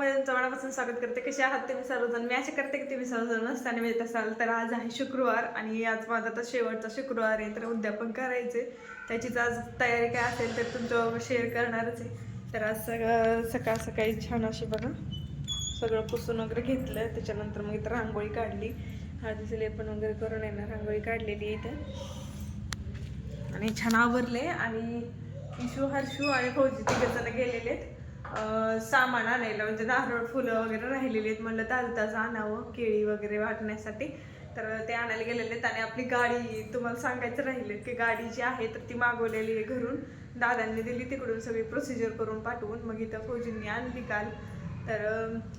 जेवणापासून स्वागत करते. कसे आहात ते विसरवजण मी असे करते की तुम्ही सर्वजण नसताना मिळत असाल. तर आज आहे शुक्रवार आणि आज माझा तर शेवटचा शुक्रवार आहे तर उद्यापन करायचे. त्याचीच आज तयारी काय असेल तर तुमच्याबरोबर शेअर करणारच आहे. तर आज सगळं सकाळ सकाळी छान अशी बघा सगळं पुसून वगैरे घेतलं. त्याच्यानंतर मग इथं रांगोळी काढली. हळदीचं लेपन वगैरे करून येणार रांगोळी काढलेली आहे इथं. आणि छान आवरले आणि इशू हर्षू आणि फौजी तिघ जण गेलेले आहेत. सामान आणायला म्हणजे नारळ फुलं वगैरे राहिलेली आहेत म्हणलं ताजं ताजं आणावं केळी वगैरे वाटण्यासाठी. तर ते आणायला गेलेले आहेत आणि आपली गाडी तुम्हाला सांगायचं राहिलं की गाडी जी आहे तर ती मागवलेली आहे घरून. दादांनी दिली तिकडून सगळी प्रोसिजर करून पाठवून. मग इथं फौजींनी आणली काल. तर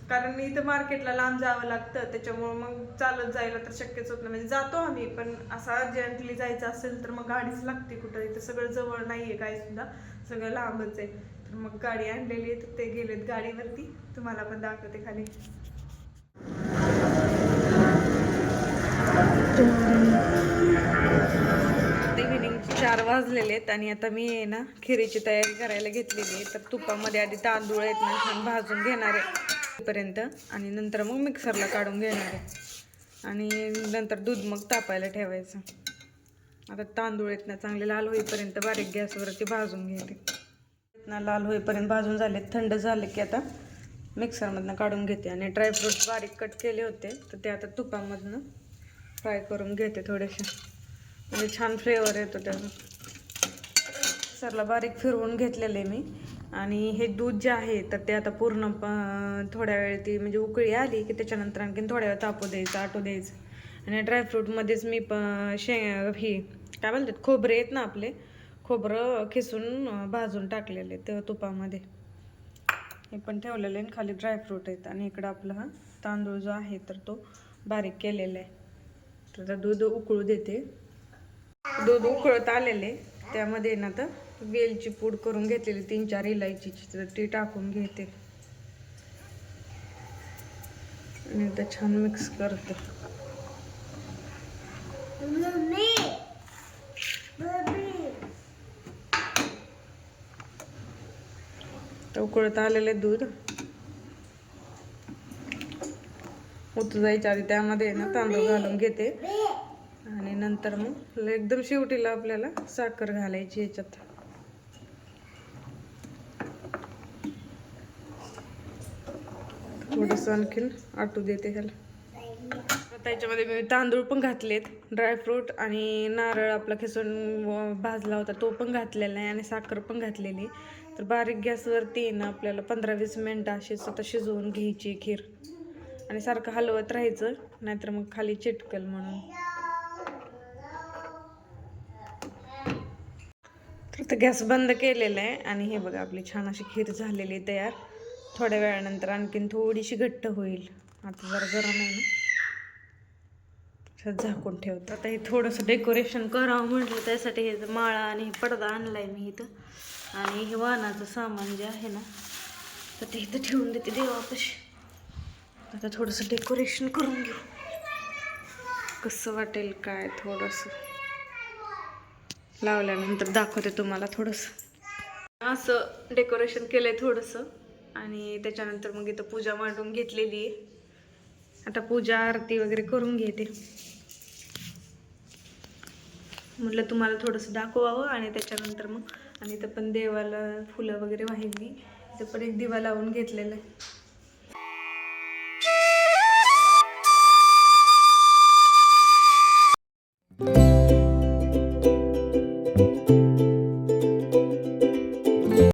कारण कारण इथं मार्केटला लांब जावं लागतं त्याच्यामुळं मग चालत जायला तर शक्यच होत नाही. म्हणजे जातो आम्ही पण असं अर्जंटली जायचं असेल तर मग गाडीच लागते कुठं. इथं सगळं जवळ नाही आहे काय सुद्धा. सगळं लांबच आहे. मग गाडी आणलेली आहे तर ते गेलेत गाडीवरती. तुम्हाला पण दाखवते खाली. चार वाजलेले आहेत आणि आता मी आहे ना खिरीची तयारी करायला घेतलेली आहे. तर तुपामध्ये आधी तांदूळ आहेत ना छान भाजून घेणार आहे. पर्यंत आणि नंतर मग मिक्सरला काढून घेणार आहे. आणि नंतर दूध मग तापायला ठेवायचं. आता तांदूळ आहेत ना चांगले लाल होईपर्यंत बारीक गॅसवरती भाजून घेते. ना लाल होईपर्यंत भाजून झाले थंड झाले की आता मिक्सरमधनं काढून घेते. आणि ड्रायफ्रूट बारीक कट केले होते तर ते आता तुपामधनं फ्राय करून घेते थोडेसे. म्हणजे छान फ्लेवर येतो त्याचा. मिक्सरला बारीक फिरवून घेतलेले मी. आणि हे दूध जे आहे तर ते आता पूर्ण प- थोड्या वेळ ती म्हणजे उकळी आली की त्याच्यानंतर आणखीन थोड्या वेळ तापू द्यायचं आटू द्यायचं. आणि ड्रायफ्रूटमध्येच मी प शे ही काय बोलतात खोबरे आहेत ना आपले खोबरं खिसून भाजून टाकलेले ते तुपामध्ये. हे पण ठेवलेले आणि खाली ड्रायफ्रूट आहेत. आणि इकडं आपला हा तांदूळ जो आहे तर तो बारीक केलेला आहे. तर दूध उकळू देते. दूध उकळत आलेले. त्यामध्ये ना तर वेलची पूड करून घेतलेली तीन चार इलायचीची. तर ती टाकून घेते. आणि आता छान मिक्स करते. तर उकळत आलेले दूध. उतू जायच्या आधी त्यामध्ये ना तांदूळ घालून घेते. आणि नंतर मग एकदम शेवटीला आपल्याला साखर घालायची याच्यात थोडस आणखीन आटू देते ह्याला. त्याच्यामध्ये मी तांदूळ पण घातलेत. ड्रायफ्रूट आणि नारळ आपला खिसून भाजला होता तो पण घातलेला आहे आणि साखर पण घातलेली तर बारीक गॅसवरती ना आपल्याला पंधरा वीस मिनटं अशीच आता शिजवून घ्यायची खीर. आणि सारखं हलवत राहायचं नाहीतर मग खाली चिटकल म्हणून. तर ते गॅस बंद केलेला आहे आणि हे बघा आपली छान अशी खीर झालेली आहे तयार. थोड्या वेळानंतर आणखीन थोडीशी घट्ट होईल. आता जरा गरम आहे ना. झाकून ठेवतं. आता हे थोडंसं डेकोरेशन करावं म्हटलं त्यासाठी हे माळा आणि पडदा आणलाय मी इथं. आणि हे वाहनाचं सामान जे आहे ना तर ते इथं ठेवून देते देवापाशी. आता थोडंसं डेकोरेशन करून घेऊ. कसं वाटेल काय थोडंसं. लावल्यानंतर दाखवते तुम्हाला थोडंसं. असं डेकोरेशन केलं आहे थोडंसं. आणि त्याच्यानंतर मग इथं पूजा मांडून घेतलेली आहे. आता पूजा आरती वगैरे करून घेते. म्हटलं तुम्हाला थोडंसं दाखवावं आणि त्याच्यानंतर मग आणि इथं पण देवाला फुलं वगैरे वाहिली. इथं पण एक दिवा लावून घेतलेला आहे.